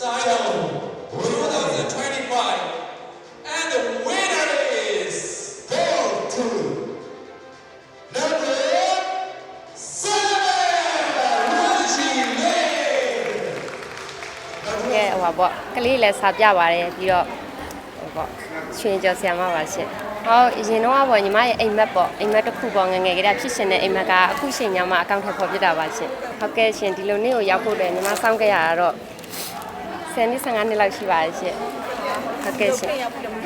title 2025. And the winner is Four, two, number seven. Luigi Lane. ကဲဟိုပါပေါ့ကလေးလည်းစာပြပါတယ်ပြီးတော့ဟိုပေါ့ချွင်ကျော်ဆရာမပါရှင်ဟောအရင်တော့ကပေါ့ညီမရဲ့အိမ်မက်ပေါ့အိမ်မက်တစ်ခုပေါ့ငယ်ငယ်ကတည်းကဖြစ်ရှင်တဲ့အိမ်မက်ကအခုချိန်ညမှာအကောင့်ထက်ပေါ်ပြတာပါရှင်ဟုတ်ကဲ့ရှင်ဒီလိုနေ့ကိုရောက်ဖို့လည်းညီမစောင့်ခဲ့ရတာတော့ 10နှစ်15နှစ်လောက်ရှိပါတယ်ရှင်ဟုတ်ကဲ့ရှင်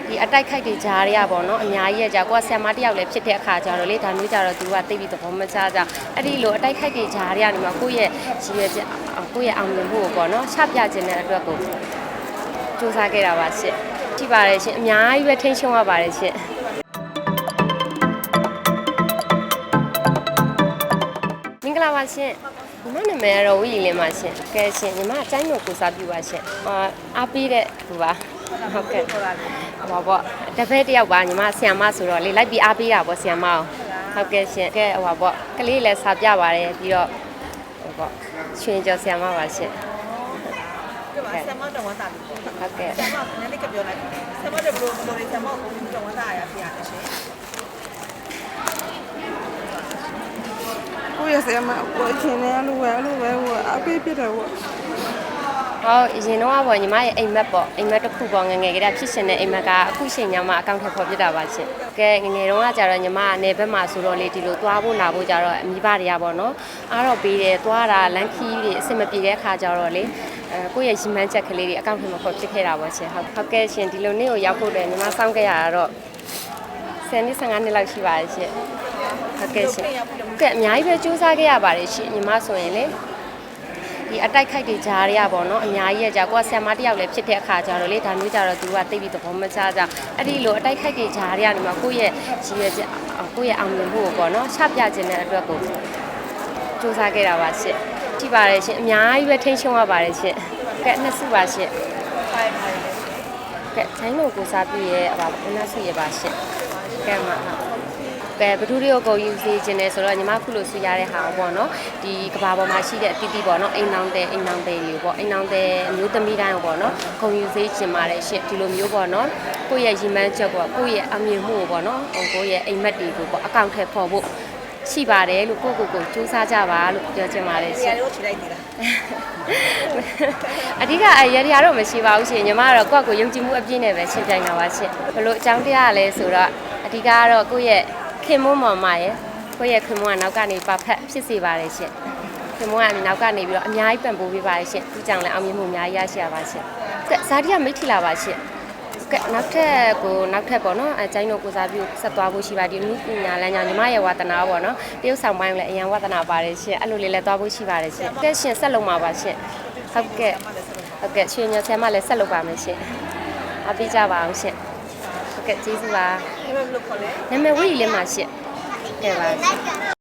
ဒီအတိုက်ခိုက်တွေဂျားတွေကပေါ့နော်အများကြီးရဲ့ကြာကိုကဆရာမတစ်ယောက်လည်းဖြစ်တဲ့အခါကျတော့လေဒါမျိုးကြတော့သူကသိပြီးသဘောမကျကြအဲ့ဒီလိုအတိုက်ခိုက်တွေဂျားတွေကနေမှကိုယ့်ရဲ့ရည်ရွယ်ချက်ကိုယ့်ရဲ့အောင်မြင်မှုကိုပေါ့နော်ချပြခြင်းတဲ့အတွက်ကိုစူးစမ်းခဲ့တာပါရှင့်ကြည့်ပါတယ်ရှင်အများကြီးပဲထိန်းချုံရပါတယ်ရှင်မင်္ဂလာပါရှင် ညီမနာမည်ကတော့ဝီလီလင်းပါရှင်ကဲရှင်ညီမအတိုင်းကိုကိုစားပြုပါရှင်အာအားပေးတဲ့သူပါဟုတ်ကဲ့ဟောပေါ့တပည့်တယောက်ပါညီမဆီယမဆိုတော့လေလိုက်ပြီးအားပေးတာပေါ့ဆီယမအောင်ဟုတ်ကဲ့ရှင်ကဲဟောပေါ့ကလေးလည်းစာပြပါတယ်ပြီးတော့ဟောပေါ့ချွင်ကျော်ဆီယမပါရှင်ပြောပါဆမ်မတော်ဝမ်းသာပြီပေါ့ဟုတ်ကဲ့ဆမ်မနည်းလေးကပြောလိုက်ဆမ်မတဲ့ဘလိုဘလိုလေးဆမ်မကိုတော်ဝမ်းသာရပြရတယ်ရှင် ကိုယ့် ရဲ့ဆရာမကိုအချင်းနဲ့လို့ပဲအဲ့လိုပဲဟိုအပေးပြတယ်ပေါ့ဟောအရင်တော့ကပေါ့ညီမရဲ့အိမ်မက်ပေါ့အိမ်မက်တစ်ခုပေါ့ငယ်ငယ်ကတည်းကဖြစ်ရှင်တဲ့အိမ်မက်ကအခုချိန်ညမှာအကောင့်ထက်ပေါ်ပြတာပါရှင်ကဲငယ်ငယ်တုန်းကကြတော့ညီမကနေဘက်မှာဆိုတော့လေဒီလိုသွားဖို့လာဖို့ကြတော့အမိဘတွေကပေါ့နော်အားတော့ပေးတယ်သွားတာလမ်းခီးတွေအဆင်မပြေတဲ့အခါကြတော့လေအဲကိုယ့်ရဲ့ရီမန်းချက်ကလေးတွေအကောင့်ထက်မှာပေါ်ဖြစ်ခဲ့တာပေါ့ရှင်ဟုတ်ဟုတ်ကဲ့ရှင်ဒီလိုနေ့ကိုရောက်ဖို့လည်းညီမစောင့်ခဲ့ရတာတော့10နှစ်15နှစ်လောက်ရှိပါတယ်ရှင် ဟုတ်ကဲ့ရှင်ကဲအများကြီးပဲစူးစမ်းခဲ့ရပါတယ်ရှင်ညီမဆိုရင်လေဒီအတိုက်ခိုက်တွေဂျားတွေကပေါ့နော်အများကြီးရဲ့ကြာကိုကဆရာမတစ်ယောက်လည်းဖြစ်တဲ့အခါကျတော့လေဒါမျိုးကြတော့သူကသိပြီးသဘောမကျကြအဲ့ဒီလိုအတိုက်ခိုက်တွေဂျားတွေကနေမှကိုယ့်ရဲ့ရည်ရွယ်ချက်ကိုယ့်ရဲ့အောင်မြင်မှုကိုပေါ့နော်ချပြခြင်းတဲ့အတွက်ကိုစူးစမ်းခဲ့တာပါရှင့်ကြည့်ပါတယ်ရှင်အများကြီးပဲထိန်းချုံရပါတယ်ရှင်ကဲနှစ်စုပါရှင့်ကဲထိုင်းလို့ကိုစားပြည့်ရဲ့အပါဘုနာစုရဲ့ပါရှင့်ကဲမှာဟုတ် ကဲဘဒူတွေကိုကိုယူစီခြင်းနဲ့ဆိုတော့ညီမခုလိုဆူရတဲ့ဟာပေါ့နော်ဒီကဘာပေါ်မှာရှိတဲ့အတီးတီးပေါ့နော်အိမ်နောင်တဲ့အိမ်နောင်တဲ့လေးပေါ့အိမ်နောင်တဲ့အမျိုးသမီးတိုင်းပေါ့နော်ခုံယူစေခြင်းပါတယ်ရှင့်ဒီလိုမျိုးပေါ့နော်ကိုယ့်ရဲ့ရီမန်းချက်ပေါ့ကိုယ့်ရဲ့အမြင်မှုကိုပေါ့နော်ဟိုကိုယ့်ရဲ့အိမ်မက်တွေကိုပေါ့အကောင့်ထဲပေါ်ဖို့ရှိပါတယ်လို့ကိုယ့်ကိုယ်ကိုစူးစမ်းကြပါလို့ပြောချင်ပါတယ်ရှဆရာင်တို့ထိလိုက်သေးလားအဓိကအရရတော့မရှိပါဘူးရှင်ညီမကတော့ကိုယ့်ကိုယုံကြည်မှုအပြည့်နဲ့ပဲရှင်းပြနေတာပါရှင်ဘလို့အကြောင်းတရားလဲဆိုတော့အဓိကကတော့ကိုယ့်ရဲ့ ခင်မွန်းမောင်မရဲ့ကိုယ့်ရဲ့ခင်မွန်းကနောက်ကနေပါဖက်ဖြစ်စေပါတယ်ရှင်ခင်မွန်းကနောက်ကနေပြီးတော့အများကြီးပံ့ပိုးပေးပါတယ်ရှင်သူကြောင့်လည်းအောင်မြင်မှုအများကြီးရရှိရပါရှင်ကဲဇာတိကမိထီလာပါရှင်ကဲနောက်ထပ်ကိုနောက်ထပ်ပေါ့နော်အဲကျိုင်းတို့ကိုစားပြုဆက်သွားဖို့ရှိပါဒီနုပညာလမ်းကြောင်းညီမရဲ့ဝါသနာပေါ့နော်တရုတ်ဆောင်ပိုင်းလည်းအရန်ဝါသနာပါတယ်ရှင်အဲ့လိုလေးလည်းသွားဖို့ရှိပါတယ်ရှင်ကဲရှင်ဆက်လုံးပါပါရှင်ဟုတ်ကဲ့ဟုတ်ကဲ့ရွှေညဆရာမလည်းဆက်လုပ်ပါမယ်ရှင်။အားပေးကြပါအောင်ရှင်။ဟုတ်ကဲ့ကျေးဇူးပါဘယ်လိုခေါ်လဲ။ နာမည်ဝီလင်းပါရှင်။ကဲပါရှင်